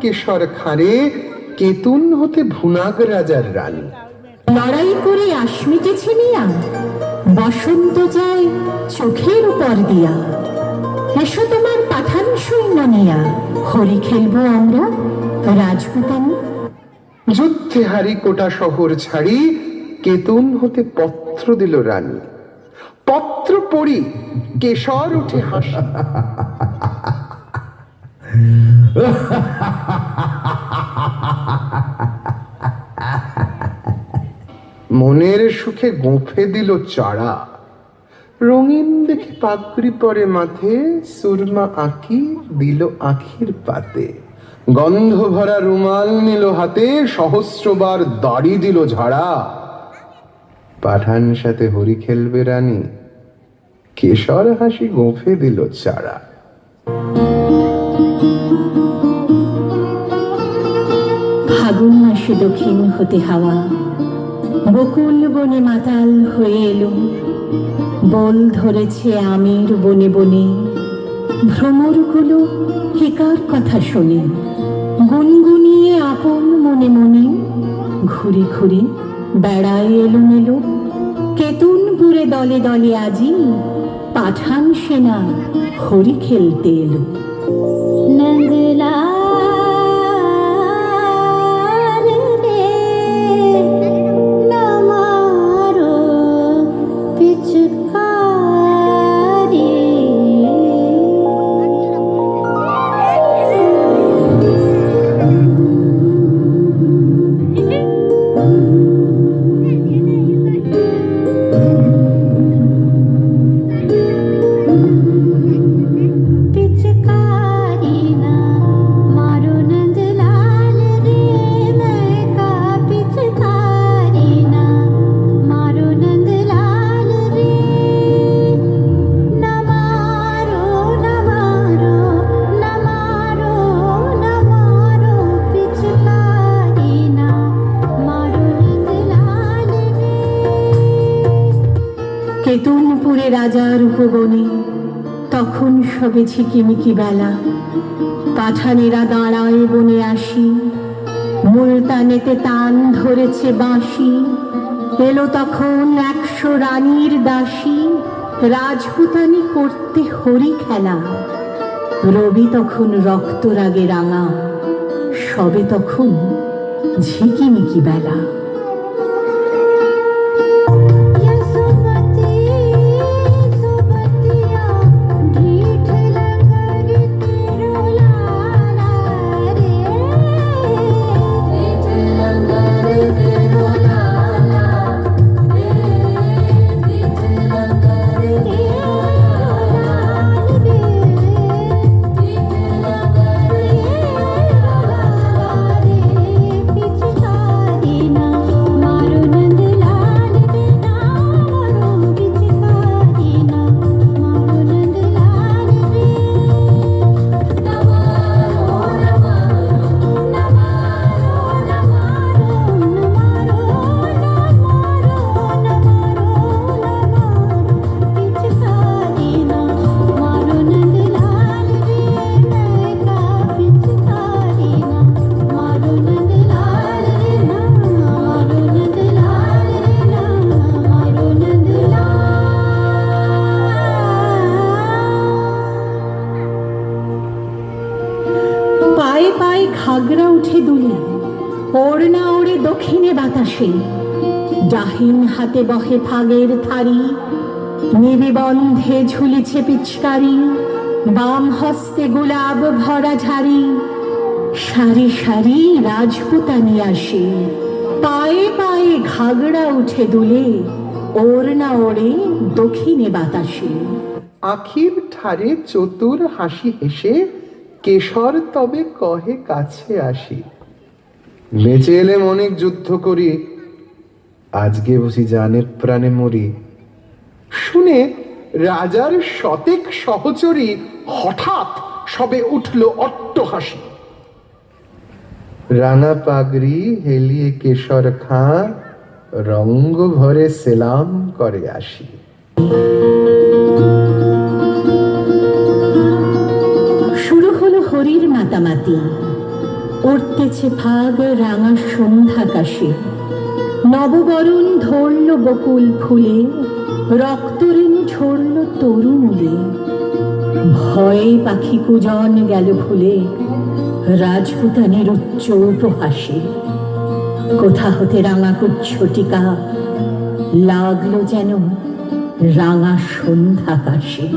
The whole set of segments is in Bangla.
কেশর খানে কেতুন হতে ভুনাগ রাজার রানী। লড়াই করে আশ মিটেছে বসন্ত যায় চোখের উপর দিয়া। এসো তোমার পাঠান সৈন্য নিয়া হরি খেলব আমরা রাজপুতানি। যুদ্ধে হারি কোটা শহর ছাড়ি কেতুন হতে পত্র দিল রানী। পত্র পড়ি কেশর উঠে হাসি। মনের সুখে গোঁফে দিল চারা। রঙিন দেখে পাগড়ি পরে মাথে সুরমা আঁকি দিল আখির পাতে। গন্ধ ভরা রুমাল নিল হাতে, সহস্রবার দাড়ি দিল ঝাড়া। পাঠান সাথে হরি খেলবে রানী, কেশর হাসি গোঁফে দিল চারা। ফাগুন মাসে দক্ষিণ হতে হাওয়া। বকুল বনে মাতাল হয়ে এলো। বল ধরেছে আমির বনে বনে। ভ্রমরগুলো কেকার কথা শুনে। গুনগুনিয়ে আপন মনে মনে। ঘুরে ঘুরে বেড়ায় কেতুন পুরে দলে দলে আজি পাঠান সেনা হরি খেলতে এলো। নন্দলাল উপবনে তখন সবে ঝিকিমিকি বেলা। পাঠানেরা দাঁড়ায় বনে আসি, মুলতানেতে তান ধরেছে বাঁশি। এলো তখন একশো রানীর দাসী, রাজপুতানি করতে হরি খেলা। রবি তখন রক্তরাগে রাঙা, সবে তখন ঝিকিমিকি বেলা। হাতে বহে ফাগের থারি, নিবিবন্ধে ঝুলিছে পিচকারি, বাম হস্তে গোলাপ ভরা সারি সারি রাজপুতানি আসে। পায়ে পায়ে ঘাগড়া উঠে দুলে ওড়না ওড়ে দক্ষিণে বাতাসে। আখির ঠারে চতুর হাসি হেসে, কেশর তবে কহে কাছে আসি। বেঁচে এলে অনেক যুদ্ধ করি আজকে বুঝি জানে প্রাণে মরি। শুনে রাজার শতেক সহচরী হঠাৎ সবে উঠল অট্ট হাসি রানা পাগড়ি হেলিয়ে কেশর খাঁ রঙ্গ ভরে সেলাম করে আসি। শুরু হলো হরির মাতামাতি। উঠতেছে ফাগ রাঙা সন্ধ্যাকাশে। নববরণ ধরল বকুল ফুলে রক্তরেণু ঝরল তরুমূলে ভয়ে পাখি কুজন গেল ভুলে, রাজপুতানের উচ্চ উপহাসে। কোথা হতে রাঙা কুচ্ছটিকা লাগল যেন রাঙা সন্ধ্যাকাশে।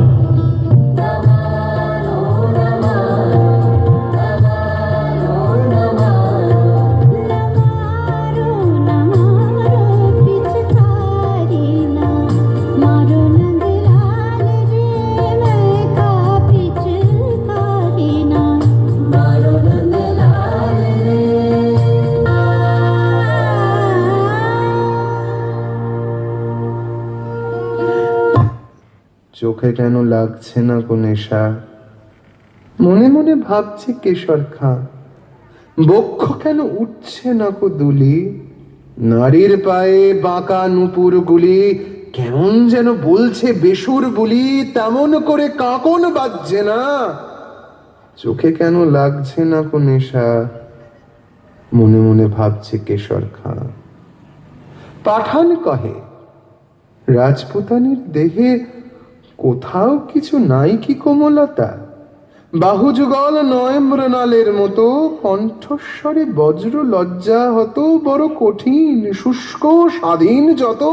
চোখে কেন লাগছে না কো নেশা? মনে মনে ভাবছে কেশর খাঁ, বক্ষ কেন উঠছে না কো দুলি? নারীর পায়ে বাঁকা নুপুর গুলি, কেমন যেন বলছে বেসুর বলি, তেমন করে কাকন বাজছে না। চোখে কেন লাগছে না কো নেশা? মনে মনে ভাবছে কেশর খাঁ। পাঠান কহে, রাজপুতানির দেহে কোথাও কিছু নাই কি কোমলতা? বাহুযুগল নয় মৃণালের মতো কণ্ঠস্বরে বজ্র লজ্জা হতো বড় কঠিন, শুষ্ক, স্বাধীন যত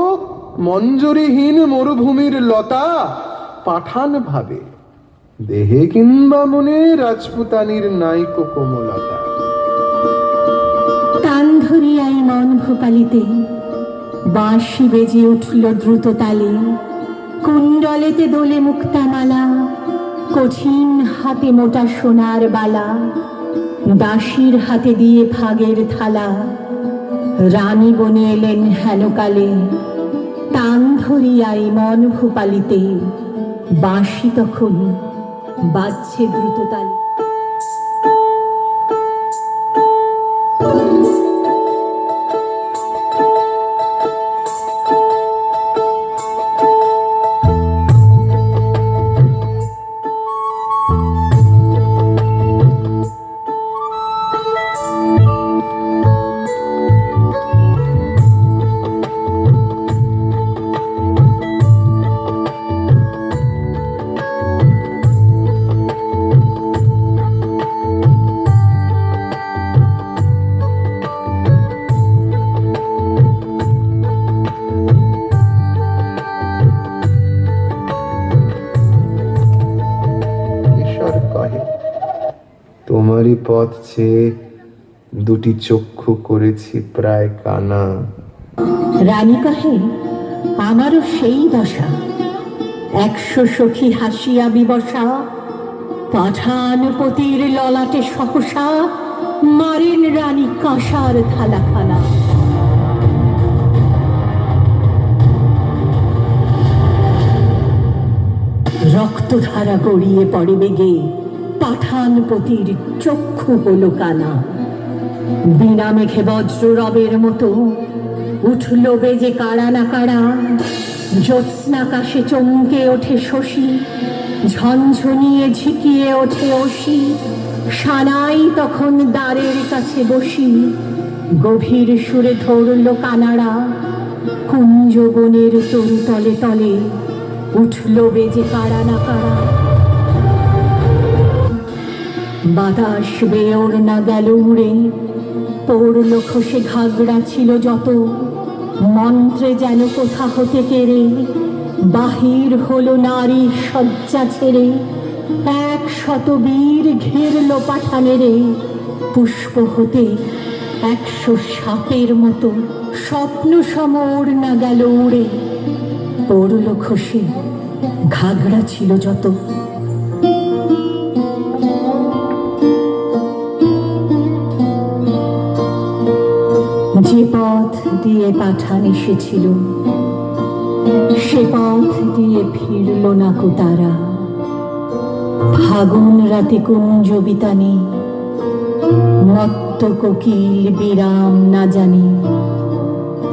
মঞ্জরিহীন মরুভূমির লতা পাঠান ভাবে। দেহে কিংবা মনে রাজপুতানির নাইকো কোমলতা। তান ধরিয়াই মন ভূপালিতে বাঁশি বেজে উঠল দ্রুত তালে কুণ্ডলেতে দোলে মুক্তামালা, কঠিন হাতে মোটা সোনার বালা, দাসীর হাতে দিয়ে ভাগের থালা। রানী বনে এলেন হেনকালে তান ধরিয়াই মন ভূপালিতে, বাঁশি তখন বাজছে দ্রুত তোমারই পথ চেয়ে দুটি চক্ষু করেছি প্রায় কানা। রানী কহে আমারও সেই দশা। একশো সখী হাসিয়া বিবসা পাঠান পতির ললাটে সহসা, মারেন রানী কাঁসার থালা খানা রক্তধারা গড়িয়ে পড়ে বেগে পাঠান পতির চক্ষু হলো কানা। বিনা মেঘে বজ্র রবের মতো উঠল বেজে কাড়া না কাড়া। জ্যোৎস্নাকাশে চমকে ওঠে শশী, ঝনঝনিয়ে ঝিকিয়ে ওঠে অসি। সানাই তখন দ্বারের কাছে বসি, গভীর সুরে ধরল কানাড়া। কুঞ্জ বনের তরু তলে তলে উঠল বেজে কাড়া না কাড়া। বাতাস বেওর না গেল উড়ে। পড়ল খসে ঘাগড়া ছিল যত। মন্ত্রে যেন কোথা হতে কেড়ে। বাহির হলো নারী শয্যা ছেড়ে। এক শত বীর ঘেরল পাঠানেরে। পুষ্প হতে একশো সাপের মতো স্বপ্ন সমর না গেল উড়ে। পড়ল খসে ঘাগড়া ছিল যত। পাঠান এসেছিল। সে পথ দিয়ে ফিরল না তারা। ফাগুন রাতে বিরাম না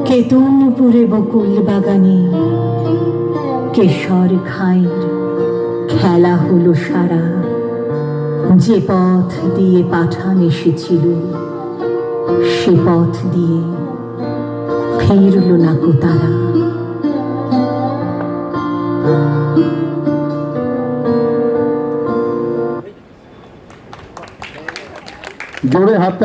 কেতুনপুরে বকুল বাগানে, কেশর খায়ের খেলা হলো সারা। যে পথ দিয়ে পাঠান এসেছিল, সে পথ দিয়ে ফিরল না কো তারা জোরে হাততালি